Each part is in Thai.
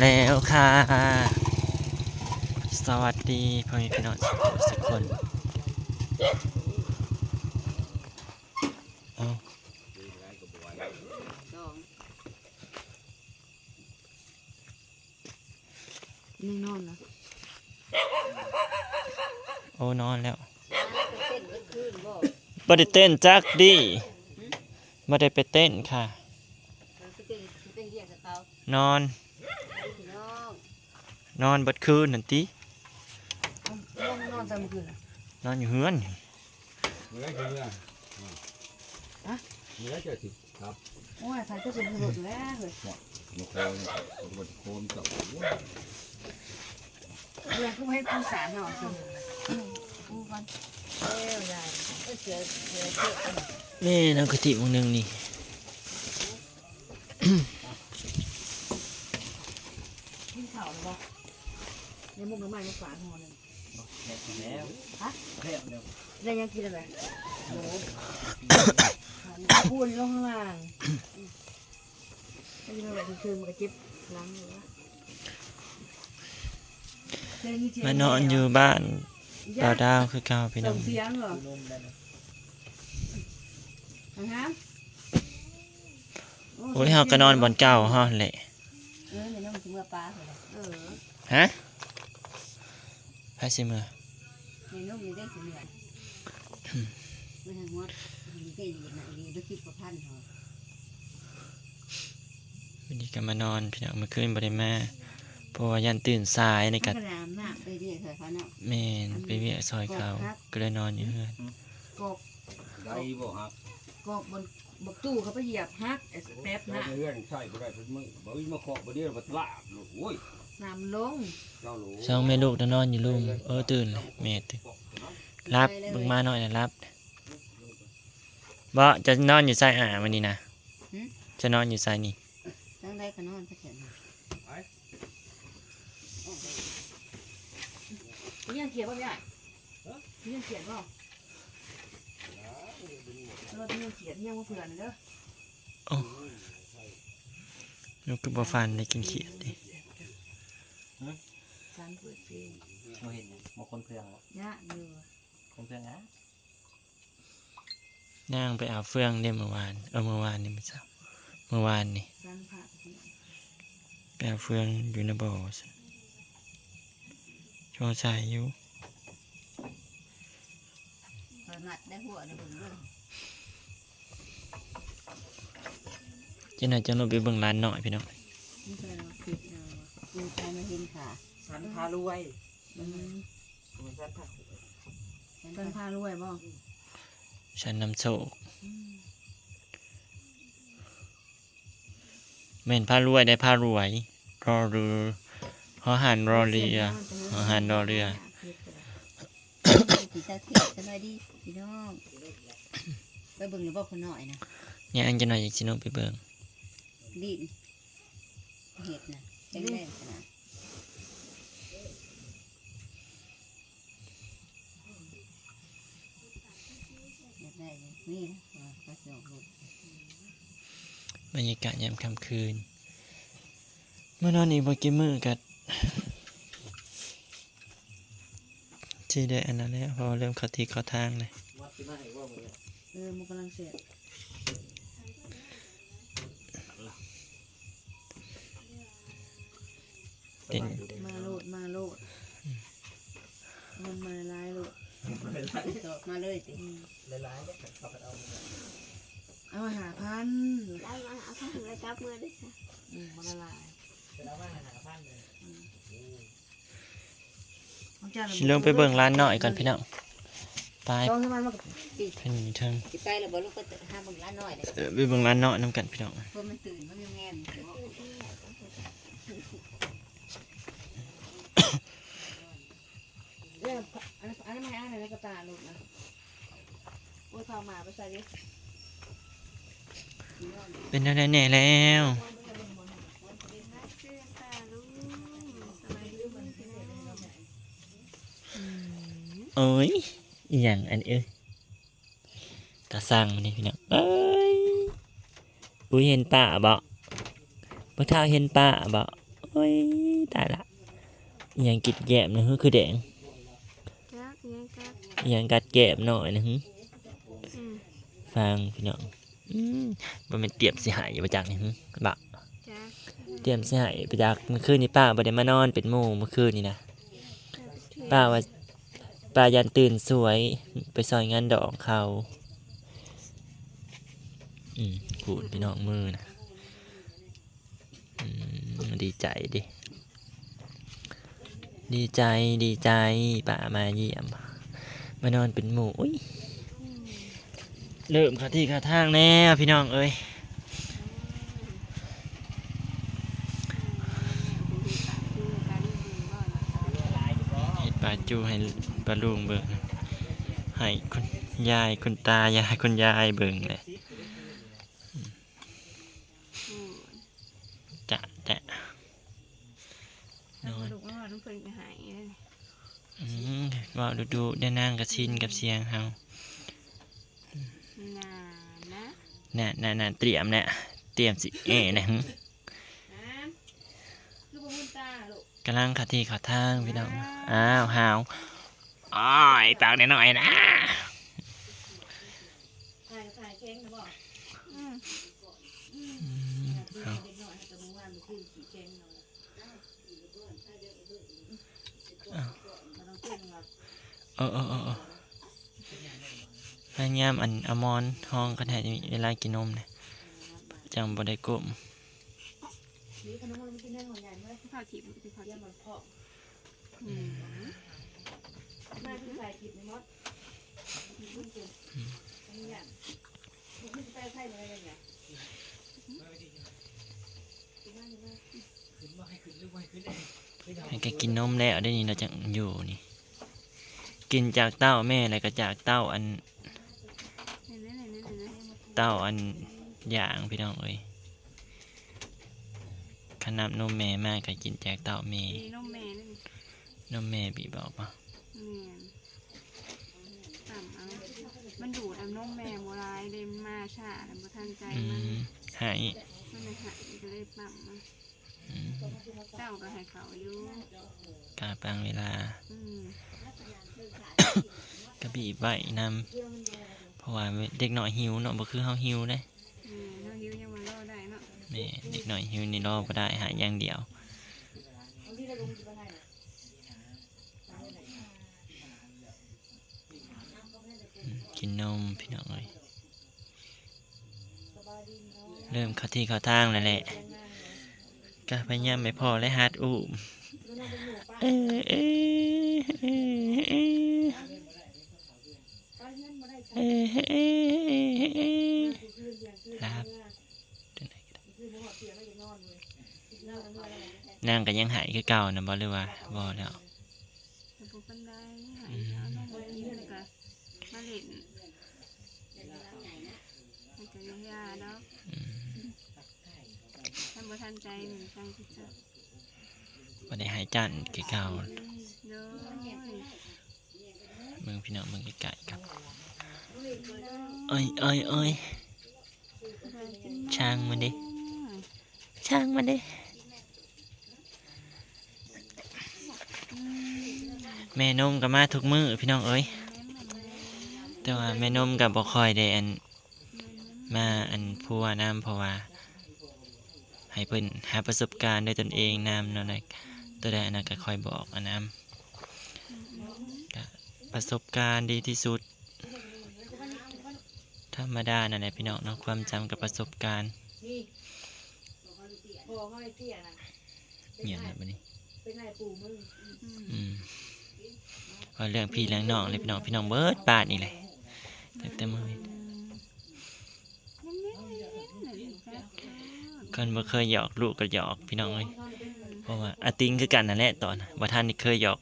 แล้วค่ะ สวัสดีพ่อแม่พี่น้องทุกคนเอาสองนี่นอนนะโอ้นอนแล้วเต้นก็คืนบ่บ่ได้เต้นจักดิบ่ได้ไปเต้นค่ะไปเต้นไปเรียกกับเขานอนพี่ น้องนอนเบัดคืนนั่นตินอนนอนตามคืนน่ะนอนอยู่เฮือนเนื้อกินเนี่ยเนื้อเจะสิครับโอ้ยถ่ายก็จะมีรถแล้วเลยมาโคนมาโคนกับเรียกก็ให้ผู้สารเนาะสิผู้กันเอ้ยยายเอ้ยเสือเสือเสือนี่น้ำกะทิวงหนึงนี่กินข้าวหรือบ่ ในมุกน้ำมันมาฝากหัวหนึงแล้วได้ยังกินอะไรโอ้พูดลงข้างล่างไม่กินอะไรคือมันก็เจ็บหลังอยู่วะมานอนอยู่บ้านดาวดาวคือเก่าพี่น้ส่องงเสียงเหรอฮะโอ้ยเฮาก็นอนบนเก่าเฮาแหละเอ อในน้องถึงเมื่อปลาเหรอเออฮะไปสิมื้อในน้องมีได้ถึงเหนื่อยไม่ทางวัดมีได้ดีนะดีด้วยคิดประพันธ์เหรอวันนี้ก็มานอนพี่น้องเมื่อคืนบ่ได้มาเพราะว่ายันตื่นสายในกกัระดามหน้าไปเรียกเถอะเขาเนาะแม่นไปเวียซอยเขาก็เลยนอนอยู่เฮือนกบได้บ่ฮักกบบนบกตู้เขาไปเหยียบฮักไอ้แป๊บหเราน้าเรื่องใช่บ่ได้เพิ่นมึงบ่มีมาเคาะบ่ได้บ่ตลาบโอ้ย น้ำลงเจ้าหลูสองแม่ลูกนอนอยู่ลุมเออตื่นเลยแม่ตื่นรับเบิ่งมาหน่อยนะรับบ่จะนอนอยู่ใส่อ่าวันนี้นะจะนอนอยู่ใส่นี่ตั้งได้ก็นอนไปเถอะนี่ยังเขียนป่ะพี่ใหญ่นี่ยังเขียนป่ะเราจะยังเขียนยังว่าเผื่อนะเด้อลูกคือบ่ฟันได้กินเขียดดิ การเปิดเพลงเราเห็นบางคนเพื่องบ่ยะเนื้อคนเพื่องอะนั่งไปเอาเฟืองได้เมื่อวาน เออเมื่อวานนี่ไม่ทราบเมื่อวานนี่สันผักไปเอาเฟืองอยู่ในบ่อซั่นโชว์ใส่อยู่เปิดหนัดได้หัวในเบิ่งเรื่องจังได๋จังลงไปเบิ่งร้านหน่อยพี่น้อง เห็นค่ะสันพารวยอืมมันสันพาเป็นพารวยบ่ฉันนำโชคแม่นพารวยได้พารวย รอเรือหอหันรอเรือหอหันรอเรือผีตาเขียวสบายดีพี่น้องไปเบิ่งหรือบ่คนหน่อยนะเนี่ยอันจะหน่อยอยากสิลงไปเบิ่งดินเห็ดนะแข็งแรงขนาดอยากได้เลย นี่นะว่าก็จะออกลูกบรรยากาศยามค่ำคืน เมื่อนอนอีกบ่กี่มื้อกัดที่ได้อันนั้นแล้วเพอเริ่มเข้าที่เข้าทางเลยวัดที่มาให้ว่ามึงเนี่ยเออมันกำลังเสร็จเด่นมาโลดมาโลดมันมาลายโลด มาเลยสิหลายๆเนี่ยเขาไปเอาเอามาหาพันได้มาเอาผ้าถุงไปจับมือด้วยค่ะอืมมันละลายไปเอามาหาพันเลยของเจ้าน่ะสิลงไปเบิ่งร้านหน่อยก่อนพี่น้องไปต้องให้มันมาปิดเพิ่นอยู่เทิงปิดใต้แล้วบ่ลูกก็ห้ามเบิ่งร้านน้อยเลยเออไปเบิ่งร้านเนาะนํกันพี่น้อง เพราะมันตื่นมันยังแง่นเรื่องอันนั้นอันนั้นไม่อ่านเลยนะกระตาลูกนะโอ้ยพาหมาไปใส่ดิเป็นได้แน่แล้วเสื้อตาลุงสบายดีคนพี่น้องเอ้ยอีหยังอันเอ้ยตาสั่งมานี่พี่น้องเอ้ยอุ้ยเห็นป้าบ่บ่เท่าเห็นป้าบ่โอ้ยตายละอิหยังกิดแกมนะฮึคือแดงจักยังจักอิห ยังกัดแกมหน่อยนะฮึอืมฟังพี่น้องอืมมันเป็นเตรียมสิหายอยู่ประจักนี่ฮึบะจักเตรียมสิหายประจักเมื่อคืนนี้ป้าบ่ได้มานอนเป็นหมู่เมื่อคืนนี้นะป้าว่าป้ายันตื่นสวยไปซอยงานดอกเขาอืมขูดพี่น้องมือนะอืมดีใจดิ ดีใจดีใจป่ามาเยี่ยม มานอนเป็นหมูอุ้ยเริ่มขาที่ขาทางแน่พี่น้องเอ้ยเห็ดปลาจูให้ปลาลุงเบิ่งให้คุณยายคุณตายายคุณยายเบิ่งเลยจะจะน เอา อน ลูกเอาน้ำเพิ่นไปหายเลย อืมเว่า ดูดูได้นางกระชินกับเสียงเฮาน่านะน่ะน่ะน่ะเตรียมน่ะเตรียมสิเอ๋นะหึลูกบุญตาลูกกำลังขาที่ขาทางพี่น้อง อ้าวหาวอ้อยปากหน่อยๆนะ ถ่ายถ่ายแข้งนะบอก อืม อืมเอา เด็กน้อยแต่เมื่อวานมันคือขี่แข้งเนาะมันต้องเต้นแบบ เออเออเออเออพยายามอันอมอนห้องกันแทจะมีเวลากินนมเนี่ยจังบ่ได้ก้มนี่ขนมมันไม่กินได้หัวใหญ่ไหมข้าวถีบไปข้าวเยี่ถียมบมันเพาะอืมมาที่ใส่ผิดในมดมันเก่งอันนี้อย่างมันจะไปใส่อะไรอย่างเงี้ยให้แกกินนมแล้วได้นี่เราจะอยู่นี่ กินจากเต้าแม่แล้วก็จากเต้าอันเนี่ยเนี่ยเนี่ยเนี่ยเนี่ยเต้าอันอย่างพี่น้องเอ้ยขนาบนมแม่มากก็กินจากเต้าแม่มีนมแม่นี่นมแม่บีบอกปะเนี่ยต่ำเอามันดูดเอานมแม่โบราณเดมมาชาแล้วบ่ทันใจอืมันมหายมันเลยหายก็เลยปั๊มมาอืม เจ้าก็ให้เขาอยู่กาปังเวลาอืมก็บีบไว้นำเพราะว่าเด็กหน่อยหิวเนาะบ่คือเฮาหิวเด้อืมน้องหิวยังมารอได้เนาะแม่เด็กหน่อยหิวนี่รอบ่ได้หาอย่างเดียวเอาที่เราลงจะไปไหนกินนมพี่น้องเอ้ยเริ่มเข้าที่เข้าทางแล้วแหละ ก็พยายามไม่พอและฮาร์ดอูมเออเออเออเออเออเออรับนางก็ยังหายคือเก่านะบอหรือว่าบอแล้ว แต่พวกกันได้หายเอานมมากินแล้วก็มาเล่นมันก็ยังยาเนาะ อืม ท่านบ่ทันใจหนึ่งจังที่จะบ่ได้หายจันคือเก่าเด้อเมืองพี่น้องเมืองไกลๆครับเอ้ยเอ้ยเอ้ยช่างมันดิช่างมันดิแม่นมก็มาทุกมื้อพี่น้องเอ้ยแต่ว่าแม่นมก็บ่คอยได้อันมาอันพัวน้ำเพราะว่า ให้เพิ่นหาประสบการณ์ด้วยตนเองนำเนาะนะตัวใดอันนั้นก็คอยบอกอันน้ำก็ประสบการณ์ดีที่สุด ธรรมดานั่นแหละพี่น้องเนาะความจำกับประสบการณ์นี่ยเตี้ยนะเงียบแบบนี้เป็นไงปู่มึงอืมว่าเรื่องพี่เรื่องน้องเลยพี่น้องพี่น้องเบิดปาดนี่แหละแต่แต่มือ คนบ่เคยหยอกลูกก็หยอกพี่น้องเลยเพราะว่าอาติงคือกันนั่นแหละตอนว่าท่านนี่เคยหยอก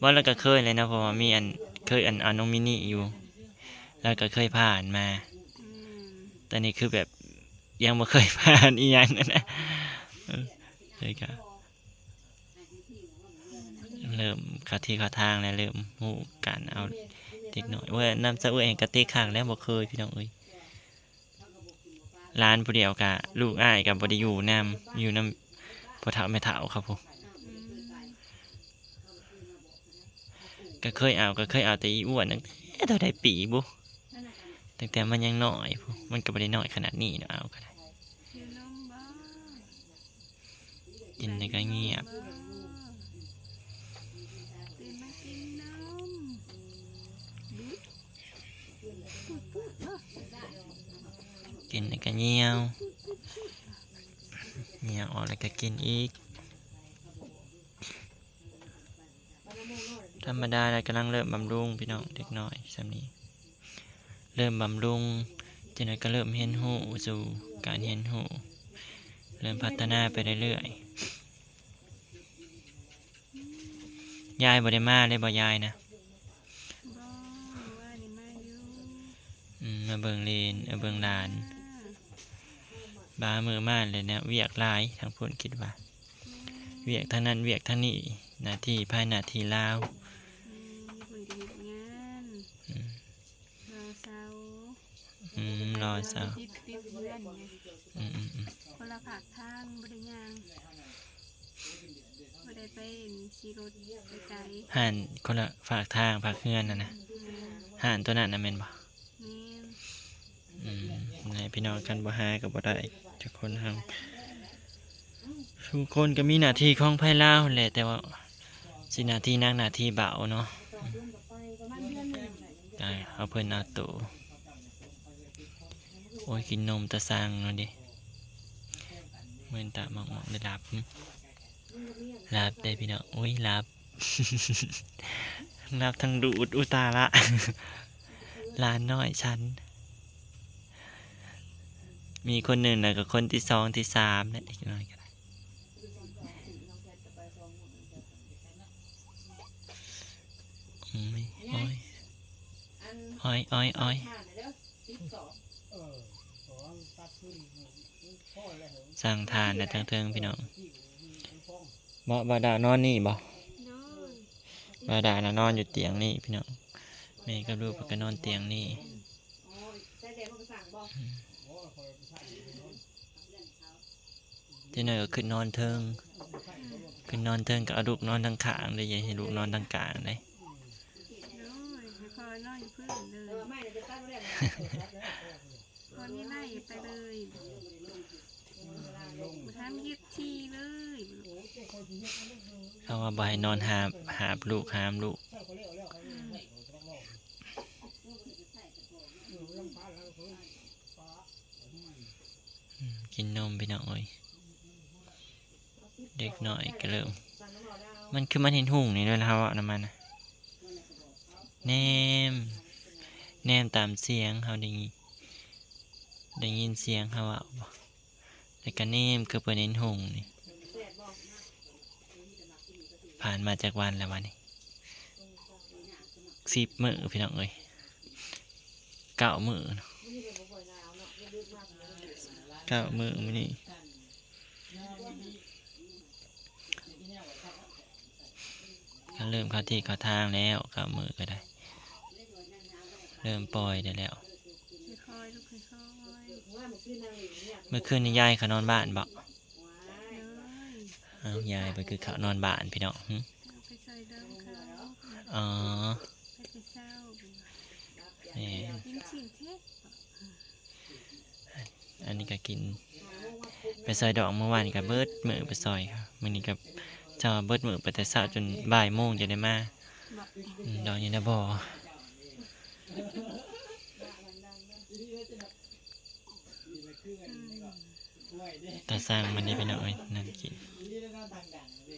ว่าแล้วก็เคยเลยนะเพราะว่ามีอันเคยอันอันน้องมินิอยู่ แล้วก็เคยผ่านมาแต่นี่คือแบบยังไม่เคยผ่านอีหยังนะเออเลยก็เริ่มเข้าที่เข้าทางแล้วเริ่มหูการเอาเด็กหน่อยเว่าน้ำสะเอยแห่งกะเตะข้างแล้วบ่เคยพี่น้องเอ้ย ร้านผู้เดียวกะลูกอ้ายกับบไดิอยู่นำอยู่นำพ่อเฒ่าแม่เฒ่าครับผมก็เคยเอาก็เคยเอาแต่อีอ้วนตั้งแต่เท่าใดปีบุตั้งแต่มันยังน้อยพุมันก็บ่ได้น้อยขนาดนี้เนาะเอาก็ได้กินนกินแล้วก็เงียบ ตื่นมากินนมบิ๊ก กินแล้วก็เหี่ยวเหี่ยวออกแล้วก็กินอีก ธรรมดาเรากำลังเริ่มบำรุงพี่น้องเด็กน้อยสำนี้เริ่มบำรุงจนนั้นก็เริ่มเห็นหูสู่การเห็นหูเริ่มพัฒนาไปเรื่อยๆยายบ่ได้มาเลยบ่ยายนะบ้าว่านี่มาอยู่อืมมาเบิ่งเลนเอาเบิ่งหลานอ่า บามือมาเลยนะเวียกหลายทางพูนคิดว่า เวียกทางนั้นเวียกทางนี้หน้าที่ภายหน้าที่ลาวอืมมีคนจะเฮ็ดงานอืมรอเสาอืมรอเสาติดติดเพื่อนไงอืมอืมอืมคนละผากทางบริยางบ่ได้ไปเห็นขี่รถไปไกลห่านคนละฝากทางฝากเฮือนน่ะนะอืมห่านตัวนั้นน่ะแม่นบ่แม่นอืม ในพี่น้องกันบ่หาก็บ่ได้ทุกคนทางทุกคนก็มีหน้าที่ของไผลาวแหละแต่ว่าสิหน้าที่นักหน้าที่เบาเนาะได้เอาเพิ่อนเอาตัวโอ้ยกินนมตะสังเนาะดิเหมือนตาหมอกๆได้รับหึรับได้พี่น้องโอ้ยรับรับทั้งดูดอุตาละลานน้อยฉัน มีคนหนึ่งแล้วก็คนที่สองที่สามนี่ยอีกหน่อยก็ได้อืมโอ้ยอันอ้อยอ้อยอ้อยผ่านเด้อสิบสองเออสอนนพ่อแล้วเหรอสร้างทานนะเทิงๆพี่น้องบ่บาดานอนนี่บ่บาดานะนอนอยู่เตียงนี่พี่น้องแม่กับลูกก็นอนเตียงนี่ จ้าหน่อยก็ขึ้นนอนเทิง ขึ้นนอนเทิงก็เอาลูกนอนทางข้างเลยอย่าให้ลูกนอนทางกลางเลยโดยให้คอยนอนอยู่พื้นเลเอยอไม่เดี๋ยวจะตั้งไว้แล้วคนนี้ไล่ไปเลยมาทำเย็บทีเลยเขาว่าบ่ให้นอนหาบหาบลูกหามลูกอืม กินนมพี่น้องเอ้ยเด็กน้อยก็เริ่มสั่งน้ำหล่อดาวมันคือมันเห็นหุ่งนี่ด้วยนะครับว่าน้ำมันแนมแนมตามเสียงเขาได้ยินได้ยินเสียงเขาว่าแล้วก็แนมคือเปิดเห็นหุ่งนี่ผ่านมาจากวันแล้ววันนี้สิบมือพี่น้องเอ้ยเก้ามือเนาะ เก้ามือมื้อนี้ก็เริ่มเข้าที่เข้าทางแล้วเก้ามือก็ได้ เริ่มปล่อยได้แล้วคอยลูกคอยว่ามันขึ้นนางหลิงเนี่ยเมื่อคืนนี้ยายเขานอนบ้านบอกว้ายเลยเอายายไปคือเขานอนบ้านพี่น้องหึเอาไปใส่เดิมเขาอ๋อไปไปเศร้าแหมกินสิ่งเทศ อันนี้ก็กิน ไปซอยดอกเมื่อวานก็เบิร์ดมือไปซอยครับมื้อนี้ก็เจ้าเบิร์ดมือไปแต่เช้าจนบ่ายโมงจะได้มาบอกอืมดอกนี้นะบ่ตาสร้างมันได้พี่น้อยนั่นกินนี่แล้วก็ทางดังเล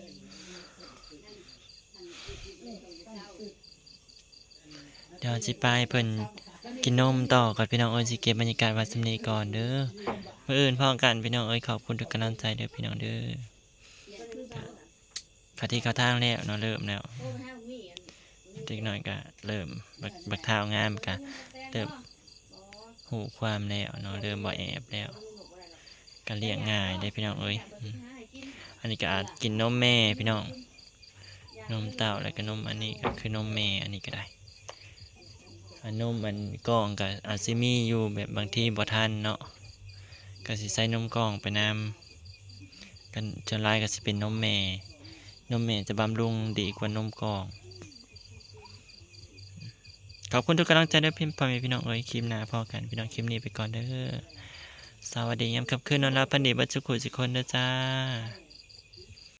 ายเดี๋ยวสิไปเพิ่น กินนมต่อก่อนพี่น้องเอ้ยสิเก็บบรรยากาศวันสำนีก่อนเด้อเมื้ออื่นพ้อกันพี่น้องเอ้ยขอบคุณทุกกำลังใจเด้อพี่น้องเด้อขาที่เขาทางแล้วเนาะเริ่มแล้วเด็กน้อยก็เริ่มบักบักเท้างามก็เริ่มหูความแล้วเนาะเริ่มบ่แอบแล้วก็เลี้ยงง่ายได้พี่น้องเอ้ยอันนี้ก็อาจกินนมแม่พี่น้องนมเต้าแล้วก็นมอันนี้ก็คือนมแม่อันนี้ก็ได้ นนมอันกล่องก็อาจสิมีอยู่แบบบางทีบ่ทันเนาะก็สิใส่นมกล่องไปนกันจะลายก็สิเป็นนมแม่ นมแม่จะบำรุงดีกว่านมกล่อง ขอบคุณทุกกำลังใจด้วยพี่พ่อแม่พี่น้องเอ้ยคลิปหน้าพอกันพี่น้องคลิปนี้ไปก่อนเด้อสวัสดียามค่ำคืนนอนรับพันดีบัจจุกุจิคนเด้อจ้า